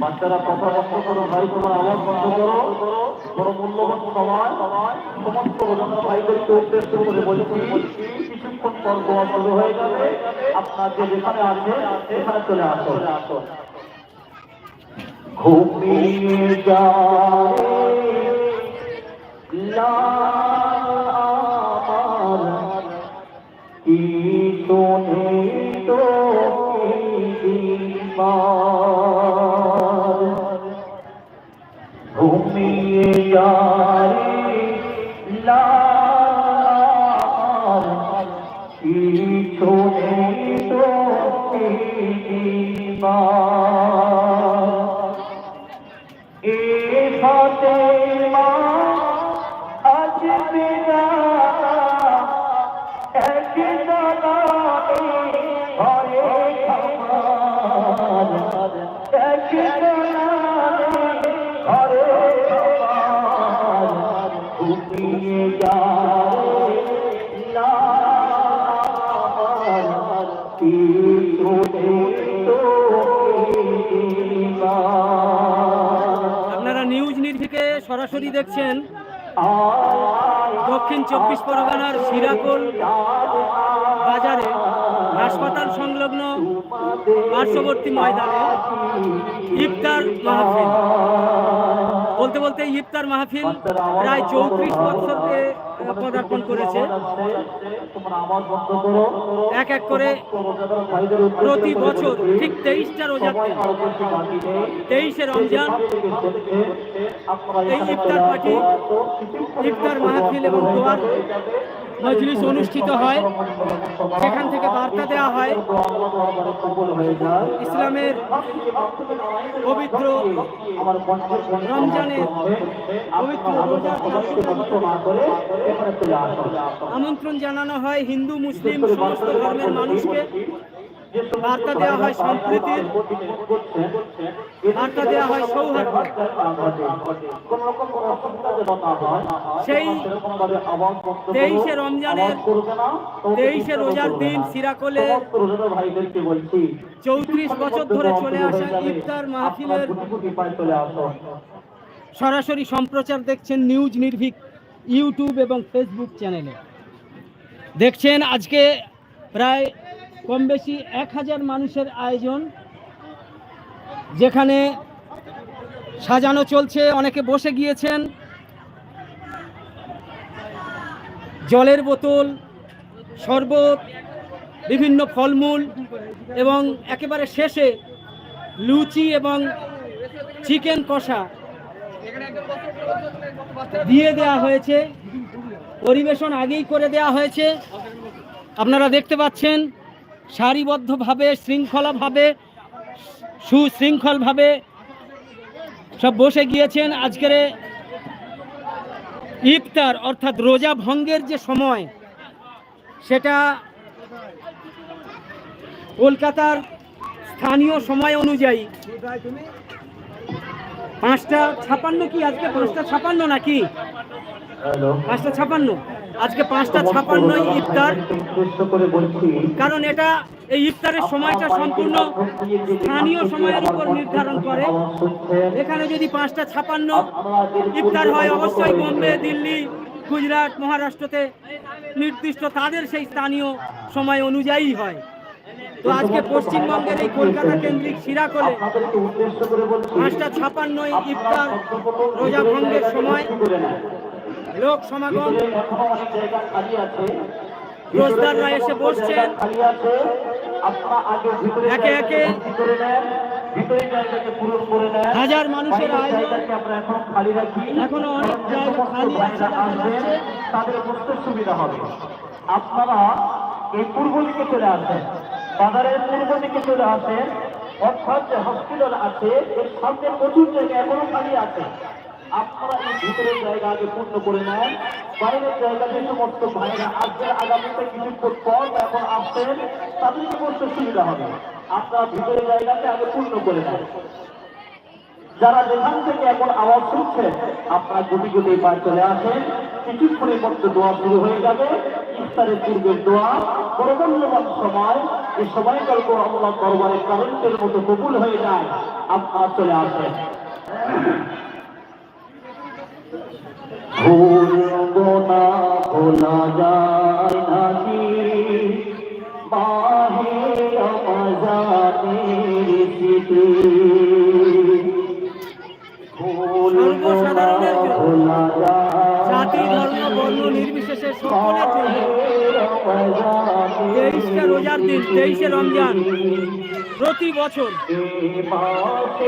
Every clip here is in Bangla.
বাচ্চারা কথা বন্ধ করো, ভাই তোমার আওয়াজ বন্ধ করো। বড় মূল্যবান সমস্ত অন্যান্য ভাইদেরকে কিছুক্ষণ হয়ে যাবে। আপনার যে যেখানে আছে, সেখানে চলে আসো আসো ঘুমিয়ে যায়। কি শোনে তো ঘুমিয়ে যায়। লাল কি আপনারা নিউজ নির্ভিকে সরাসরি দেখছেন। দক্ষিণ চব্বিশ পরগনার সিরাকোল বাজারে হাসপাতাল সংলগ্ন পার্শ্ববর্তী ময়দানে ইফতার মাহফিল। বলতে বলতে ইফতার মাহফিল প্রায় চৌত্রিশ বছরকে পদার্পণ করেছে। এক এক করে প্রতি বছর ঠিক তেইশটা রোজা তেইশে রমজান। এই ইফতার পার্টি ইফতার মাহফিল এবং দোয়ার মজলিস অনুষ্ঠিত হয়। সেখান থেকে বার্তা দেওয়া হয়। ইসলামের পবিত্র রমজানের পবিত্র আমন্ত্রণ জানানো হয় হিন্দু, মুসলিম, সমস্ত ধর্মের মানুষকে। বার্তা দেওয়া হয় সম্প্রীতির বার্তা দেওয়া হয় সৌহার্দ্য। সেই তেইশে রমজানের তেইশে রোজার দিন সিরাকলে চৌত্রিশ বছর ধরে চলে আসা ইফতার মাহফিলের সরাসরি সম্প্রচার দেখছেন নিউজ নির্ভীক ইউটিউব এবং ফেসবুক চ্যানেলে। দেখছেন আজকে প্রায় কম বেশি এক হাজার মানুষের আয়োজন, যেখানে সাজানো চলছে, অনেকে বসে গিয়েছেন। জলের বোতল, শরবত, বিভিন্ন ফলমূল এবং একেবারে শেষে লুচি এবং চিকেন কষা দিয়ে দেয়া হয়েছে। পরিবেশন আগেই করে দেয়া হয়েছে। আপনারা দেখতে পাচ্ছেন সারিবদ্ধভাবে, শৃঙ্খলাভাবে, সুশৃঙ্খলভাবে সব বসে গিয়েছেন আজকের ইফতার, অর্থাৎ রোজা ভঙ্গের যে সময়, সেটা কলকাতার স্থানীয় সময় অনুযায়ী পাঁচটা ছাপান্ন কি আজকে পাঁচটা ছাপান্ন নাকি? পাঁচটা ছাপান্ন। আজকে পাঁচটা ছাপান্ন ইফতার। কারণ এটা এই ইফতারের সময়টা সম্পূর্ণ স্থানীয় সময়ের উপর নির্ধারণ করে এখানে যদি পাঁচটা ছাপান্ন ইফতার হয় অবশ্যই বোম্বে দিল্লি গুজরাট মহারাষ্ট্রতে নির্দিষ্ট তাদের সেই স্থানীয় সময় অনুযায়ী হয়। তো আজকে পশ্চিমবঙ্গের এই কলকাতা কেন্দ্রিক সিরাকলে করে পাঁচটা ছাপান্ন ইফতার রোজা ভঙ্গের সময় লোক সমাগম। রোজদাররা এসে বসছেন। একে একে হাজার মানুষের এখন অনেক জায়গা খালি আছে। তাদের বসতে সুবিধা হবে আপনারা এই পূর্ব দিকে চলে আসেন বাজারের পূর্ব দিকে চলে আসেন অর্থাৎ যে হসপিটাল আছে এর সামনে প্রচুর জায়গা, এখনও খালি আছে। আপনারা এই ভিতরের জায়গা আগে পূর্ণ করে নেন। বাইরের জায়গা যে সমস্ত ভাইরা আসবেন, আগামীতে কিছুক্ষণ পর এখন আসবেন তাদেরকে বলতে সুবিধা হবে। আপনারা ভিতরের জায়গাতে আগে পূর্ণ করে নেন। যারা যেখান থেকে এখন আওয়াজ শুনছেন, আপনারা গুটি গুটি পায়ে চলে আসেন। কিছুক্ষণের মধ্যে দোয়া শুরু হয়ে যাবে। ইফতারের পূর্বের দোয়া। মূল্যবান সময়। এই সময়কাল তো আল্লাহ দরবারে কারেন্টের মতো কবুল হয়ে যায়। আপনারা চলে আসেন। ভুলব না ভোলা যায় নাকি বাহে রমজানের। ভোলা রোজার দিন তেইশে রমজান প্রতি বছর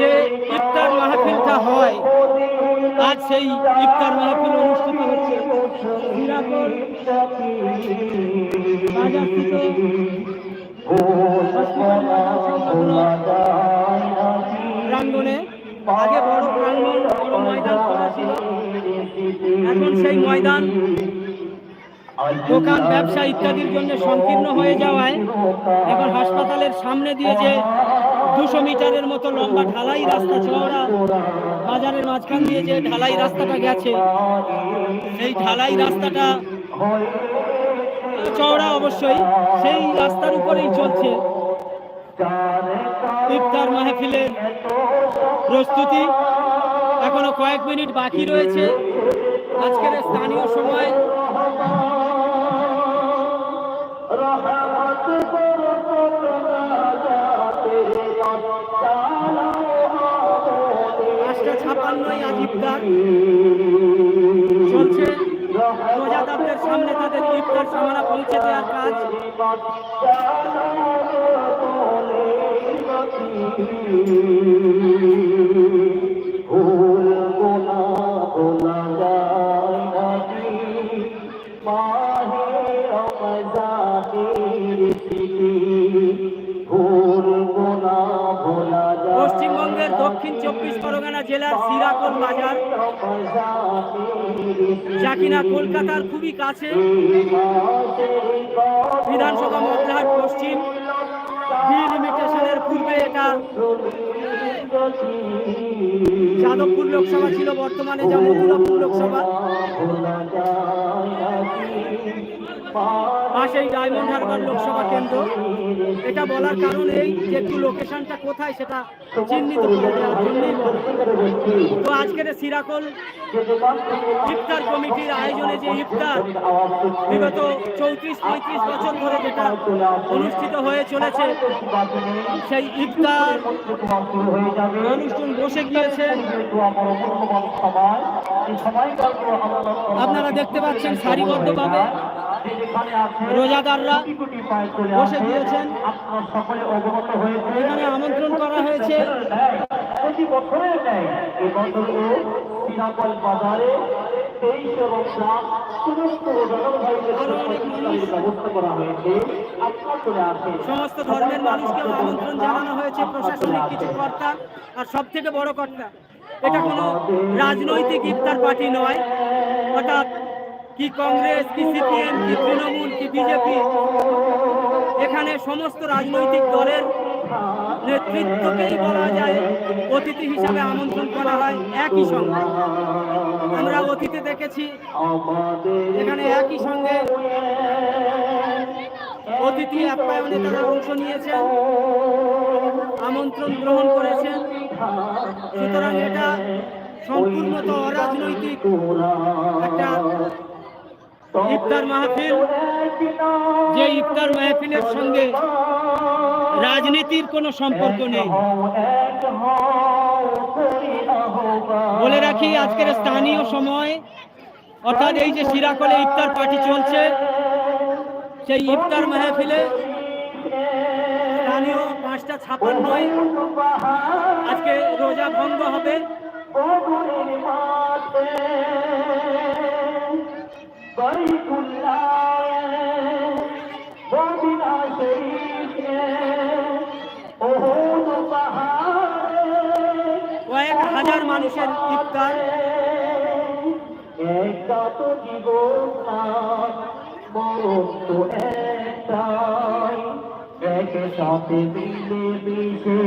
যে ইফতার মাহফিলটা হয় আজ সেই ইফতার মাহফিল অনুষ্ঠিত হচ্ছে। বাজারস্থিত আগে বড় প্রাঙ্গণ, বড় ময়দান এখন সেই ময়দান, দোকান, ব্যবসা ইত্যাদির জন্য সংকীর্ণ হয়ে যাওয়ায় এখন হাসপাতালের সামনে দিয়ে যে দুশো মিটারের মতো লম্বা ঢালাই রাস্তা চওড়া বাজারের মাঝখান দিয়ে যে ঢালাই রাস্তাটা গেছে, সেই ঢালাই রাস্তাটা চওড়া অবশ্যই, সেই রাস্তার উপরেই চলছে। ইফতার মাহফিলের প্রস্তুতি। এখনও কয়েক মিনিট বাকি রয়েছে। আজকের স্থানীয় সময়। ছাপান্নই আজ ইফতার চলছে রোজাদারদের সামনে তাদের ইফতার সামানা পৌঁছে দেওয়ার কাজ। চব্বিশ পরগনা জেলার সিরাকল বাজার। যা কিনা কলকাতার খুবই কাছে। বিধানসভা মতলহাট পশ্চিম। পূর্বে এটা যাদবপুর লোকসভা ছিল, বর্তমানে যা মথুরাপুর লোকসভা। পাশেই ডায়মন্ড হারবার লোকসভা কেন্দ্র। এটা বলার কারণ এই যে একটু লোকেশনটা কোথায় সেটা চিহ্নিত করে দেওয়ার জন্যই তো আজকের সিরাকল ইফতার কমিটির আয়োজনে যে ইফতার বিগত চৌত্রিশ, পঁয়ত্রিশ বছর ধরে যেটা অনুষ্ঠিত হয়ে চলেছে, সেই ইফতার অনুষ্ঠান বসে গিয়েছে। আপনারা দেখতে পাচ্ছেন সারিবদ্ধভাবে রোজাদাররা বসে হয়েছে। এখানে আমন্ত্রণ করা হয়েছে। প্রতি বছরের ন্যায় এবছরও সিনাপল বাজারে তেইশে রমজান সমস্ত ব্যবস্থা করা হয়েছে। সমস্ত ধর্মের মানুষকে আমন্ত্রণ জানানো হয়েছে। প্রশাসনিক কিছু কর্তা আর সব থেকে বড় কর্তা। এটা কোনো রাজনৈতিক ইফতার পার্টি নয়। অর্থাৎ কি কংগ্রেস, কি সিপিএম, কি তৃণমূল, কি বিজেপি? এখানে সমস্ত রাজনৈতিক দলের নেতৃত্বকেই বলা যায়, অতিথি হিসাবে আমন্ত্রণ করা হয় একই সঙ্গে। আমরা অতীতে দেখেছি, এখানে একই সঙ্গে অতিথি আপ্যায়নে তারা অংশ নিয়েছেন, আমন্ত্রণ গ্রহণ করেছেন। সুতরাং এটা সম্পূর্ণত অরাজনৈতিক একটা ইফতার মাহফিল যে ইফতার মাহফিলের সঙ্গে রাজনীতির কোনো সম্পর্ক নেই। বলে রাখি আজকের স্থানীয় সময় অর্থাৎ এই যে সিরাকলে ইফতার পার্টি চলছে সেই ইফতার মাহফিলে স্থানীয় পাঁচটা ছাপান্নয় আজকে রোজা ভঙ্গ হবে। কয়েক হাজার মানুষের ইফতার। একটা তো জীবন না মরণ তো একটাই। এক সাথে মিলে মিশে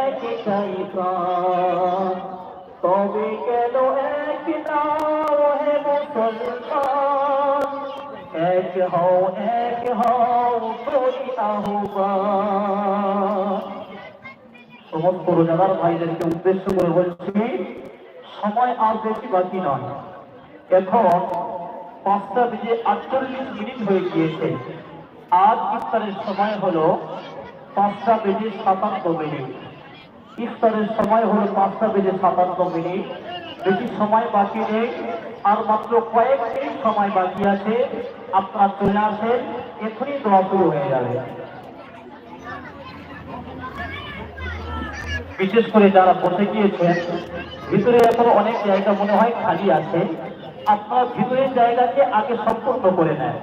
একটাই প্রাণ। তবে এক হও এক হও করি সমস্ত রোজাদার ভাইদেরকে উদ্দেশ্য করে বলছি, সময় আর বেশি বাকি নয়। এখন পাঁচটা বেজে আটচল্লিশ মিনিট হয়ে গিয়েছে। আজ ইফতারের সময় হলো পাঁচটা বেজে সাতান্ন মিনিট। ইফতারের সময় হলো পাঁচটা বেজে সাতান্ন মিনিট। বেশি সময় বাকি নেই। আর মাত্র কয়েক মিনিট সময় বাকি আছে, আপনার চলে আসেন, এখনই দোয়া শুরু হয়ে যাবে। বিশেষ করে যারা বসে গিয়েছেন, ভিতরে এখনও অনেক জায়গা মনে হয় খালি আছে, আপনার ভিতরের জায়গাকে আগে সম্পূর্ণ করে নেয়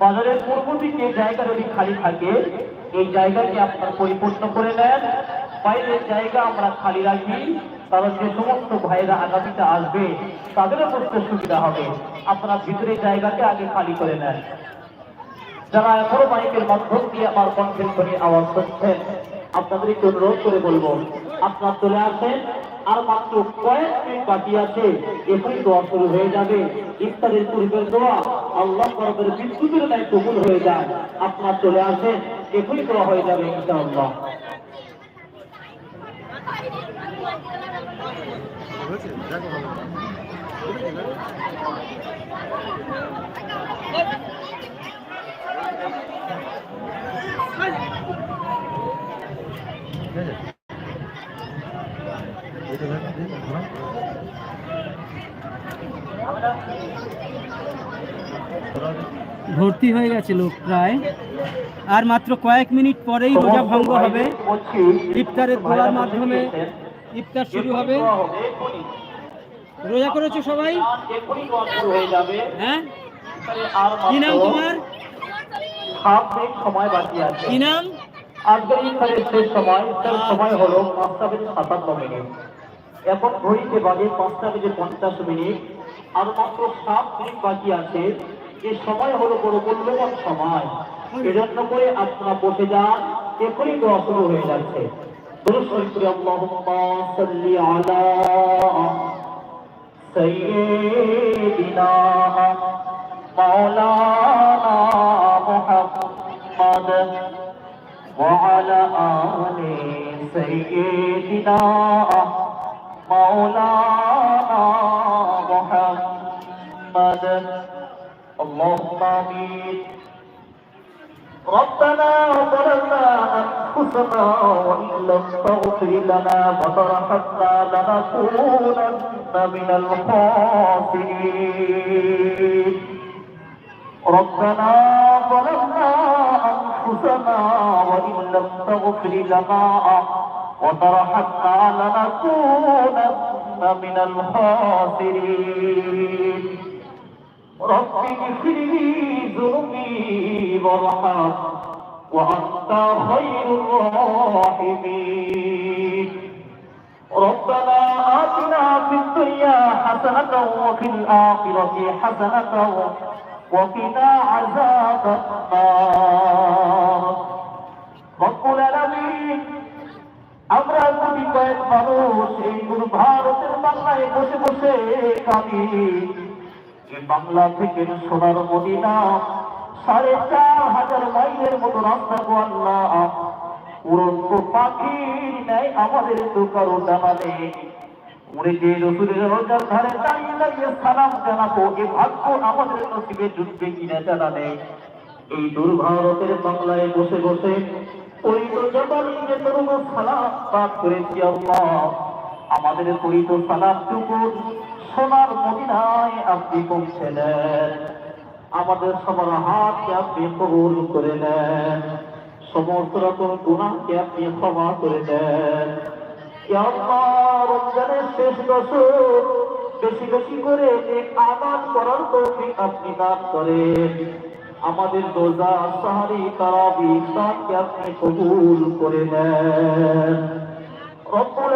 বাজারের পূর্ব দিকে জায়গা যদি খালি থাকে, এই জায়গাকে আপনার পরিপূর্ণ করে নেন। বাইরের জায়গা আমরা খালি রাখি। কারণ যে সমস্ত ভাইরা আগামীতে আসবে, তাদেরও বসতে সুবিধা হবে। আপনারা ভিতরের জায়গাকে আগে খালি করে নেন। যারা এখনও মাইকের মাধ্যম দিয়ে আমার কণ্ঠের ধ্বনি আওয়াজ করছেন আপনাদেরকে অনুরোধ করে বলব, আপনার চলে আসেন, আর মাত্র কয়েক মিনিট বাকি আছে, এখনই দোয়া শুরু হয়ে যাবে। ইফতারের পূর্বের দোয়া আল্লাহ করবের বিদ্যুতের ন্যায় কবুল হয়ে যায় আপনার চলে আসেন, এখনই দোয়া হয়ে যাবে ইনশাআল্লাহ। হয়েছে? দেখো ভালো। ভর্তি হয়ে গেছে লোক প্রায়। আর মাত্র কয়েক মিনিট পরেই রোজা ভঙ্গ হবে ইফতারের দোয়ার মাধ্যমে ইফতার শুরু হবে। রোজা করেছ সবাই? হয়ে? কি নাম তোমার? সময় বাকি আছে কি নাম? আজকের ইফতারের শেষ সময় ইফতারের সময় হলো পাঁচটা বেজে সাতান্ন মিনিট এখন ঘড়িতে বাজে পাঁচটা বেজে পঞ্চাশ মিনিট আর মাত্র সাত মিনিট বাকি আছে। এই সময় হলো বড় মূল্যবান সময়। এজন্য করে আপনারা বসে যান এখনই দোয়া শুরু হয়ে যাচ্ছে। اللهم صل على سيدنا مولانا محمد وعلى آل سيدنا مولانا محمد اللهم آمين ربنا ظلمنا أنفسنا وإن لم تغفر لنا وترحمنا لنكونن من الخاسرين. ربنا ظلمنا أنفسنا وإن لم تغفر لنا وترحمنا لنكونن من الخاسرين. رب اغفر لي ذنوبي وارحم وأنت خير الراحمين ربنا آتنا في الدنيا حسنة وفي الآخرة حسنة وقنا عذاب النار رب العالمين আমরা যদি কয়েক মানুষ এই গুরু ভারতের বাংলায় বসে বসে কাঁদি এই বাংলা থেকে সোনার মদিনা সাড়ে চার হাজার মাইলের মতো রাস্তা আল্লাহ। উড়ন্ত আমাদের তো কারও উড়ে যে রসুলের রোজার ধারে দাঁড়িয়ে দাঁড়িয়ে সালাম জানাব, এ ভাগ্য আমাদের নসিবে জুটবে কিনা জানা নেই। এই দুর্ভারতের বাংলায় বসে বসে ওই তো জবানিকে তরুণ সালাম পাঠ করেছি আল্লাহ। আমাদের পরিত সালামটুকু সোনার মদিনায় আপনি পৌঁছে দেন। আমাদের সবার হাতকে আপনি কবুল করে নেন। সমস্ত রকম গুণাকে আপনি ক্ষমা করে দেন। রমজানের শেষ দশক বেশি বেশি করে আবাদ করার তৌফিক আপনি দান করেন। আমাদের রোজা, সাহারি তারাবি তাকে আপনি কবুল করে নেন। রব্বুল